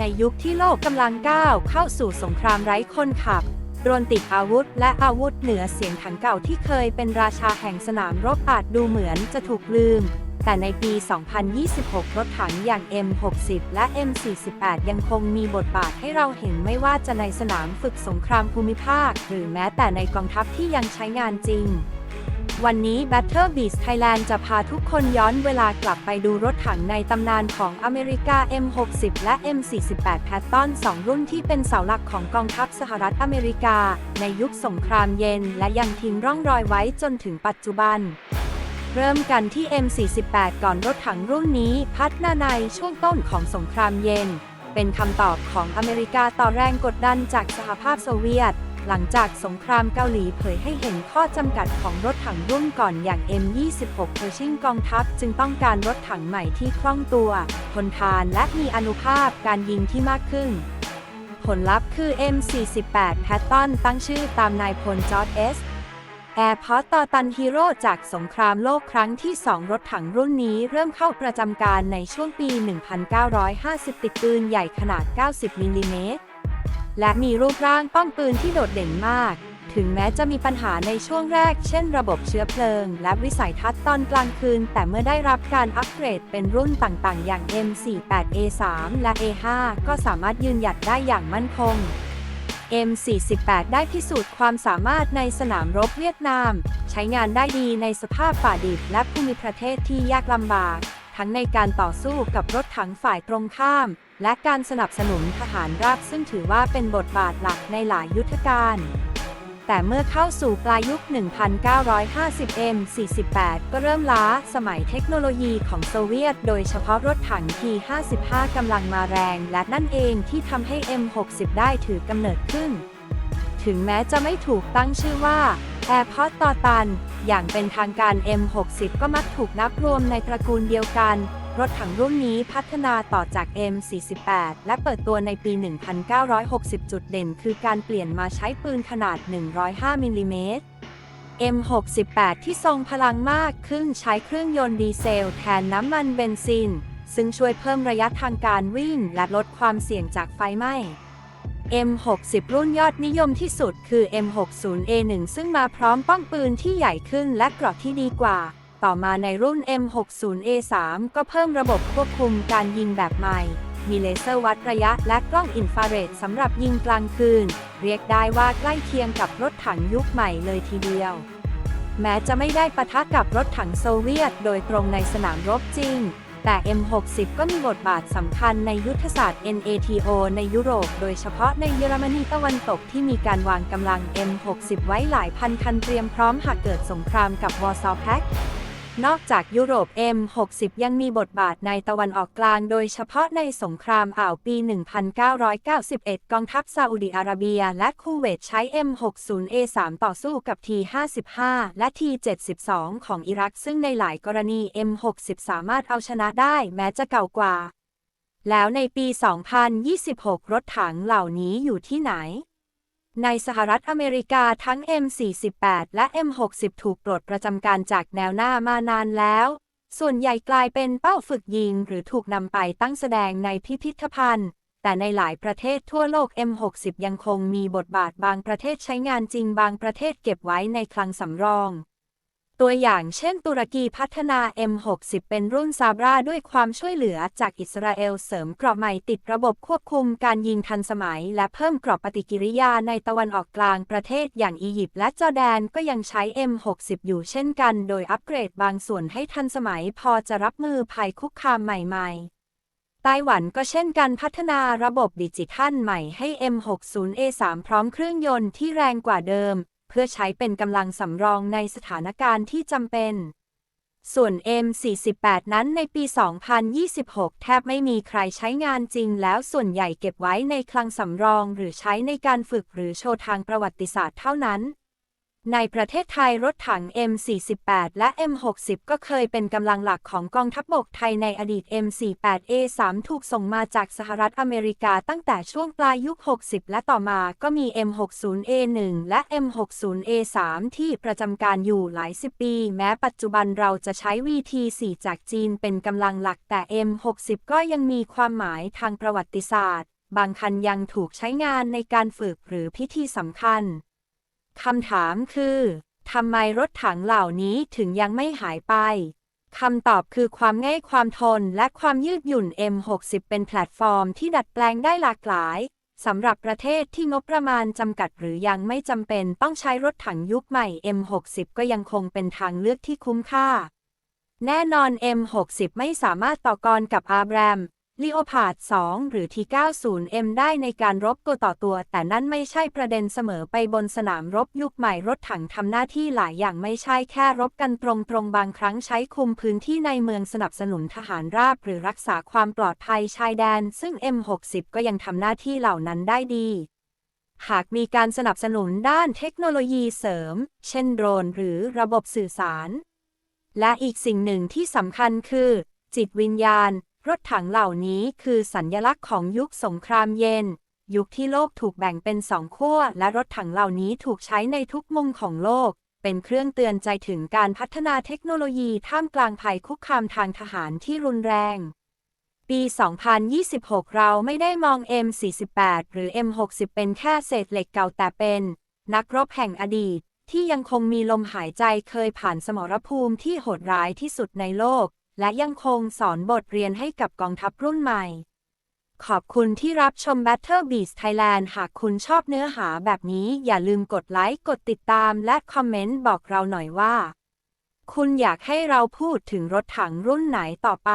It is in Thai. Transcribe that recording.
ในยุคที่โลกกำลังก้าวเข้าสู่สงครามไร้คนขับรนติดอาวุธ และอาวุธเหนือเสียงถังเก่าที่เคยเป็นราชาแห่งสนามรบอาจดูเหมือนจะถูกลืม แต่ในปี 2026 รถถังอย่าง M60 และ M48 ยังคงมีบทบาทให้เราเห็นไม่ว่าจะในสนามฝึกสงครามภูมิภาค หรือแม้แต่ในกองทัพที่ยังใช้งานจริง วันนี้ Battle Beast Thailand จะพาทุกคนย้อนเวลากลับไปดูรถถังในตำนานของอเมริกา M60 และ M48 แพตตอน2รุ่นที่เป็นเสาหลักของกองทัพสหรัฐอเมริกา ในยุคสงครามเย็น และยังทิ้งร่องรอยไว้จนถึงปัจจุบัน เริ่มกันที่ M48 ก่อนรถถังรุ่นนี้ พัฒนาในช่วงต้นของสงครามเย็น เป็นคำตอบของอเมริกาต่อแรงกดดันจากสหภาพโซเวียต หลังจากสงครามเกาหลีเผยให้เห็นข้อจำกัดของรถถังรุ่นก่อนอย่าง M26 เพอร์ชิงกองทัพจึงต้องการรถถังใหม่ที่คล่องตัว ทนทานและมีอนุภาพการยิงที่มากขึ้น ผลลัพธ์คือ M48 แพตตอนตั้งชื่อตามนายพลจอร์ดเอสแอร์พอร์ตต่อตันฮีโร่จากสงครามโลกครั้งที่ 2 รถถังรุ่นนี้เริ่มเข้าประจำการในช่วงปี 1950 ติดปืนใหญ่ขนาด 90มิลลิเมตร และมีรูปร่างป้องปืนที่โดดเด่นมาก ถึงแม้จะมีปัญหาในช่วงแรก เช่นระบบเชื้อเพลิง และวิสัยทัศน์ตอนกลางคืน แต่เมื่อได้รับการอัปเกรดเป็นรุ่นต่างๆ อย่าง M48A3 และ A5 ก็สามารถยืนหยัดได้อย่างมั่นคง M48 ได้พิสูจน์ความสามารถในสนามรบเวียดนาม ใช้งานได้ดีในสภาพป่าดิบและภูมิประเทศที่ยากลำบาก ทั้งในการต่อสู้กับรถถังฝ่ายตรงข้าม และการสนับสนุนทหารราบซึ่งถือว่าเป็นบทบาทหลักในหลายยุทธการ แต่เมื่อเข้าสู่ปลายยุค 1950 M48 ก็เริ่มล้าสมัยเทคโนโลยีของโซเวียต โดยเฉพาะรถถัง T55 กำลังมาแรง และนั่นเองที่ทำให้ M60 ได้ถือกำเนิดขึ้น ถึงแม้จะไม่ถูกตั้งชื่อว่า Airport ต่อตัน อย่างเป็นทางการ M60 ก็มักถูกนับรวมในตระกูลเดียวกัน รถถังรุ่นนี้พัฒนาต่อจาก M48 และเปิดตัวในปี 1960 จุดเด่นคือการเปลี่ยนมาใช้ปืนขนาด 105 มิลลิเมตร M68 ที่ทรงพลังมากขึ้นใช้เครื่องยนต์ดีเซลแทนน้ำมันเบนซิน ซึ่งช่วยเพิ่มระยะทางการวิ่งและลดความเสี่ยงจากไฟไหม้ M60 รุ่นยอดนิยมที่สุดคือ M60A1 ซึ่งมาพร้อมป้องปืนที่ใหญ่ขึ้นและเกราะที่ดีกว่า ต่อมาในรุ่น M60A3 ก็เพิ่มระบบควบคุมการยิงแบบใหม่ มีเลเซอร์วัดระยะและกล้องอินฟราเรดสำหรับยิงกลางคืน เรียกได้ว่าใกล้เคียงกับรถถังยุคใหม่เลยทีเดียว แม้จะไม่ได้ปะทะกับรถถังโซเวียต โดยตรงในสนามรบจริง แต่ M60 ก็มีบทบาทสำคัญในยุทธศาสตร์ NATO ในยุโรป โดยเฉพาะในเยอรมนีตะวันตกที่มีการวางกำลัง M60 ไว้หลายพันคันเตรียมพร้อมหากเกิดสงครามกับวอร์ซอแพ็ก นอกจากยุโรป M60 ยังมีบทบาทในตะวันออกกลางโดยเฉพาะในสงครามอ่าวปี 1991 กองทัพซาอุดิอาระเบีย และคูเวตใช้ M60A3 ต่อสู้กับ T55 และ T72 ของอิรัก ซึ่งในหลายกรณี M60 สามารถเอาชนะได้แม้จะเก่ากว่า แล้วในปี 2026 รถถังเหล่านี้อยู่ที่ไหน ในสหรัฐอเมริกาทั้ง M48 และ M60 ถูกปลดประจำการจากแนวหน้ามานานแล้ว ส่วนใหญ่กลายเป็นเป้าฝึกยิงหรือถูกนำไปตั้งแสดงในพิพิธภัณฑ์ แต่ในหลายประเทศทั่วโลก M60 ยังคงมีบทบาทบางประเทศใช้งานจริงบางประเทศเก็บไว้ในคลังสำรอง ตัวอย่างเช่นตุรกีพัฒนา M60 เป็นรุ่นซาบราด้วยความช่วยเหลือจากอิสราเอลเสริมเกราะใหม่ติดระบบควบคุมการยิงทันสมัย และเพิ่มเกราะปฏิกิริยาในตะวันออกกลางประเทศอย่างอียิปต์และจอร์แดนก็ยังใช้ M60 อยู่เช่นกัน โดยอัปเกรดบางส่วนให้ทันสมัยพอจะรับมือภัยคุกคามใหม่ๆไต้หวันก็เช่นกันพัฒนาระบบดิจิทัลใหม่ให้ M60A3 พร้อมเครื่องยนต์ที่แรงกว่าเดิม เพื่อใช้เป็นกำลังสำรองในสถานการณ์ที่จำเป็น ส่วน M48 นั้นในปี 2026 แทบไม่มีใครใช้งานจริงแล้วส่วนใหญ่เก็บไว้ในคลังสำรองหรือใช้ในการฝึกหรือโชว์ทางประวัติศาสตร์เท่านั้น ในประเทศไทยรถถัง M48 และ M60 ก็เคยเป็นกำลังหลักของกองทัพบกไทยในอดีต M48A3 ถูกส่งมาจากสหรัฐอเมริกาตั้งแต่ช่วงปลายยุค 60 และต่อมาก็มี M60A1 และ M60A3 ที่ประจำการอยู่หลายสิบปี แม้ปัจจุบันเราจะใช้ VT4 จากจีนเป็นกำลังหลักแต่ M60 ก็ยังมีความหมายทางประวัติศาสตร์ บางคันยังถูกใช้งานในการฝึกหรือพิธีสำคัญ คำถามคือทำไมรถถังเหล่านี้ถึงยังไม่หายไป คำตอบคือความง่ายความทนและความยืดหยุ่น M60 เป็นแพลตฟอร์มที่ดัดแปลงได้หลากหลายสำหรับประเทศที่งบประมาณจำกัดหรือยังไม่จำเป็นต้องใช้รถถังยุคใหม่ M60 ก็ยังคงเป็นทางเลือกที่คุ้มค่า แน่นอน M60 ไม่สามารถต่อกรกับอาร์แรม ลีโอพาด2หรือ T90M ได้ในการรบตัวต่อตัว แต่นั่นไม่ใช่ประเด็นเสมอไปบนสนามรบยุคใหม่รถถังทำหน้าที่หลายอย่างไม่ใช่แค่รบกันตรงๆ บางครั้งใช้คุมพื้นที่ในเมืองสนับสนุนทหารราบ หรือรักษาความปลอดภัยชายแดน ซึ่ง M60 ก็ยังทำหน้าที่เหล่านั้นได้ดี หากมีการสนับสนุนด้านเทคโนโลยีเสริม เช่นโดรน หรือระบบสื่อสาร และอีกสิ่งหนึ่งที่สำคัญคือ จิตวิญญาณ รถถังเหล่านี้คือสัญญลักษณ์ของยุคสงครามเย็น ยุคที่โลกถูกแบ่งเป็นสองขั้วและรถถังเหล่านี้ถูกใช้ในทุกมุมของโลก เป็นเครื่องเตือนใจถึงการพัฒนาเทคโนโลยีท่ามกลางภัยคุกคามทางทหารที่รุนแรง ปี 2026 เราไม่ได้มอง M48 หรือ M60 เป็นแค่เศษเหล็กเก่าแต่เป็น นักรบแห่งอดีตที่ยังคงมีลมหายใจเคยผ่านสมรภูมิที่โหดร้ายที่สุดในโลก และยังคงสอนบทเรียนให้กับกองทัพรุ่นใหม่ ขอบคุณที่รับชม Battle Beats Thailand หากคุณชอบเนื้อหาแบบนี้อย่าลืมกดไลค์ กดติดตาม และคอมเมนต์บอกเราหน่อยว่า คุณอยากให้เราพูดถึงรถถังรุ่นไหนต่อไป